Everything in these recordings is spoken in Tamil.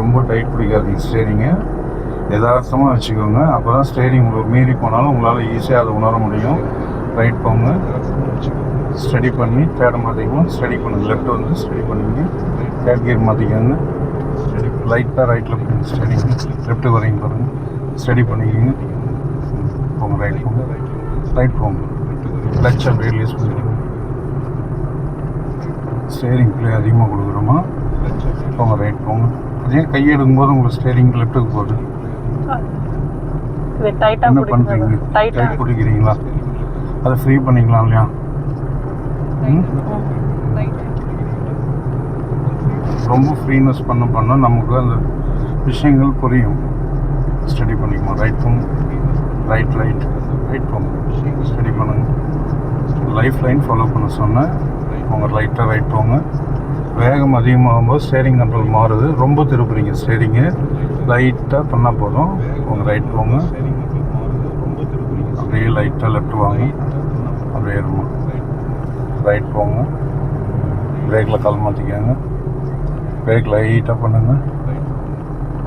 ரொம்ப டைட் பிடிக்காதீங்க ஸ்டேரிங்கை யதார்த்தமாக வச்சுக்கோங்க. அப்போ தான் ஸ்டேரிங் உங்களுக்கு மீறி போனாலும் உங்களால் ஈஸியாக அதை உணர முடியும். ரைட் போங்க. ஸ்டடி பண்ணி தேர்ட் மாற்றிக்கணும் ஸ்டடி பண்ணுங்க. லெஃப்ட் வந்து ஸ்டடி பண்ணுங்க தேர்ட் கியர் மாற்றிக்கோங்க லைட்டாக ரைட்டில் போங்க. ஸ்டடி லெஃப்ட் வரையும் பாருங்கள் ஸ்டடி பண்ணிக்கிங்க. போங்க ரைட் போங்க. ரைட் போங்க. கிளச் அப்படியே ரிலீஸ் பண்ணிக்கோங்க. ஸ்டேரிங் பிள்ளை அதிகமாக கொடுக்குறோமா? போங்க ரைட் போங்க. அதே கையை எடுக்கும்போது உங்களுக்கு ஸ்டேரிங் லெஃப்ட்டுக்கு போகுது. இது என்ன பண்ணுறீங்க டைட் பிடிக்கிறீங்களா? அதை ஃப்ரீ பண்ணிக்கலாம் இல்லையா? ரொம்ப ஃப்ரீனஸ் பண்ண பண்ண நமக்கு அந்த விஷயங்கள் புரியும். ஸ்டடி பண்ணிக்குவோம் ரைட் போங்க ரைட் ரைட் ரைட் போங்க ஸ்டடி பண்ணுங்க. லைஃப் லைன் ஃபாலோ பண்ண சொன்னேன். உங்கள் ரைட்டாக ரைட் போங்க வேகம் அதிகமாகும்போது ஸ்டேரிங் கண்ட்ரோல் மாறுது. ரொம்ப திருப்புறீங்க ஸ்டேரிங்கு லைட்டாக பண்ணால் போதும். உங்கள் ரைட் போங்க. அப்படியே லைட்டாக லெஃப்ட் வாங்க அப்படியே இருமா ரைட் போங்க. பிரேக்கில் கால் மாற்றிக்கோங்க பிரேக் லைட்டாக பண்ணுங்கள்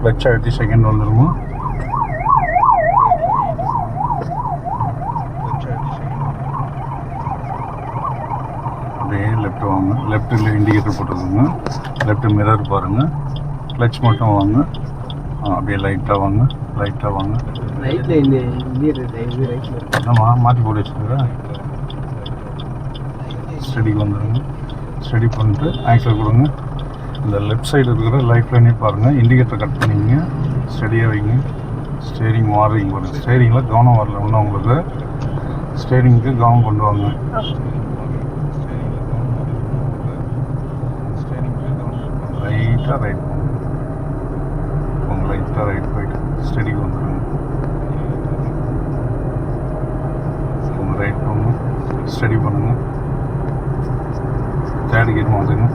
கிளச் அழுத்தி செகண்ட் வந்துடுமா அப்படியே லெஃப்ட் வாங்க லெஃப்ட்டில் இண்டிகேட்டர் போட்டுக்கோங்க. லெஃப்ட் மிரர் பாருங்கள் கிளச் மட்டும் வாங்க. அப்படியே லைட்டாக வாங்க. லைட்டாக வாங்க. இந்த. என்னம்மா மாற்றி போட்டு வச்சுருக்கா ஸ்டடிக்கு வந்துடுங்க ஸ்டடி பண்ணிட்டு ஆக்சில் கொடுங்க. இந்த லெஃப்ட் சைடு இருக்கிற லைஃப் லைனே பாருங்கள் இண்டிகேட்டர் கட் பண்ணிங்க ஸ்டடியாக வைங்க. ஸ்டேரிங் மாறுறீங்க பாருங்கள் ஸ்டேரிங்கில் கவனம் வரல. இன்னும் உங்களுக்கு ஸ்டேரிங்க்கு கவனம் கொண்டு வாங்க. லைட்டாக ரைட் உங்கள் லைட்டாக ரைட் போயிட்டு ஸ்டடிக்கு வந்துடுங்க உங்கள் ரைட் போங்க ஸ்டடி பண்ணுங்க தேர்ட் கியர் மாற்றுங்க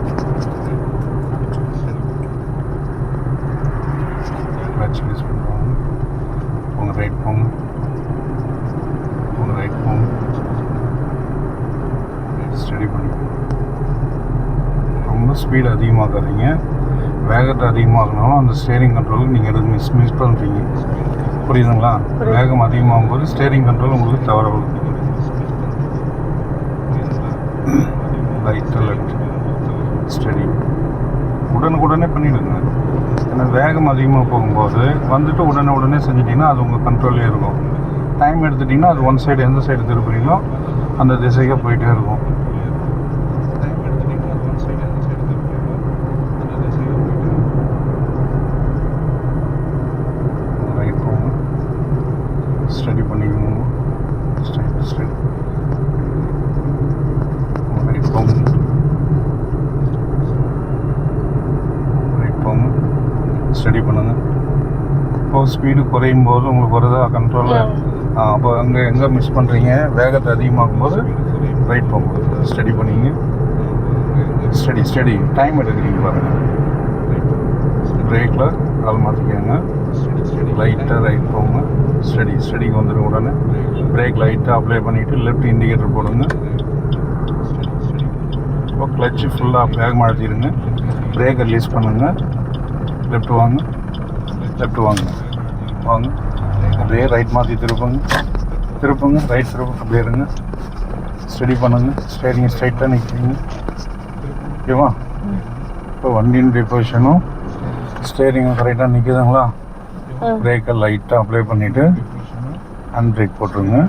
கிளச் யூஸ் பண்ணுவாங்க உங்கள் ரைட் போங்க உங்கள் ரைட் போங்க ஸ்டடி பண்ணி ரொம்ப ஸ்பீடு அதிகமாக்காதீங்க வேகத்தை அதிகமாகினாலும் அந்த ஸ்டேரிங் கண்ட்ரோல் நீங்கள் எடுத்து மிஸ் மிஸ் பண்ணுறீங்க புரியுதுங்களா? புரியுது. வேகம் அதிகமாகும் போது ஸ்டேரிங் கண்ட்ரோல் உங்களுக்கு தவற வரும். ரைட் லெஃப்ட் ஸ்டடி உடனுக்குடனே பண்ணிவிடுங்க ஏன்னா வேகம் அதிகமாக போகும்போது வந்துட்டு உடனே உடனே செஞ்சிட்டிங்கன்னா அது உங்கள் கண்ட்ரோல்லே இருக்கும். டைம் எடுத்துட்டிங்கன்னா அது ஒன் சைடு எந்த சைடு திருப்புறீங்களோ அந்த திசைக்கு போயிட்டே இருக்கும் ரைட் போங்க ஸ்டடி பண்ணிக்கணும் ஸ்டடி ஸ்டடி ரைட் போங்க ரைட் போங்க ஸ்டடி பண்ணுங்க. இப்போ ஸ்பீடு குறையும் போது உங்களுக்கு வருதா? கண்ட்ரோலில் அப்போ அங்கே எங்கே மிஸ் பண்ணுறீங்க வேகத்தை அதிகமாகும் போது ரைட் போங்க ஸ்டடி பண்ணிங்க. ஸ்டடி ஸ்டடி டைம் எடுக்கிறீங்க பாருங்கள் பிரேக்கில் கால் மாற்றிக்கோங்க லைட்டாக ரைட் போங்க. ஸ்டடி ஸ்டடிக்கு வந்துடும் உடனே. பிரேக் லைட்டாக அப்ளை பண்ணிவிட்டு லெஃப்ட் இண்டிகேட்டர் போடுங்க. இப்போ கிளச்சு ஃபுல்லாக வேக மாற்றிடுங்க பிரேக் ரிலீஸ் பண்ணுங்கள் லெஃப்ட் வாங்க லெஃப்ட் வாங்க வாங்க அப்படியே ரைட் மாற்றி திருப்புங்க. திருப்புங்க. ரைட் திருப்புங்க. அப்படியே இருங்க. ஸ்டடி பண்ணுங்க. ஸ்டேரிங் ஸ்ட்ரைட்டாக நிற்கிறீங்க ஓகேவா? இப்போ வண்டியினுடைய பொசிஷனும் ஸ்டேரிங்கும் கரெக்டாக நிற்குதுங்களா. பிரேக்கை லைட்டாக அப்ளை பண்ணிவிட்டு ஹேண்ட் பிரேக் போட்டுருங்க.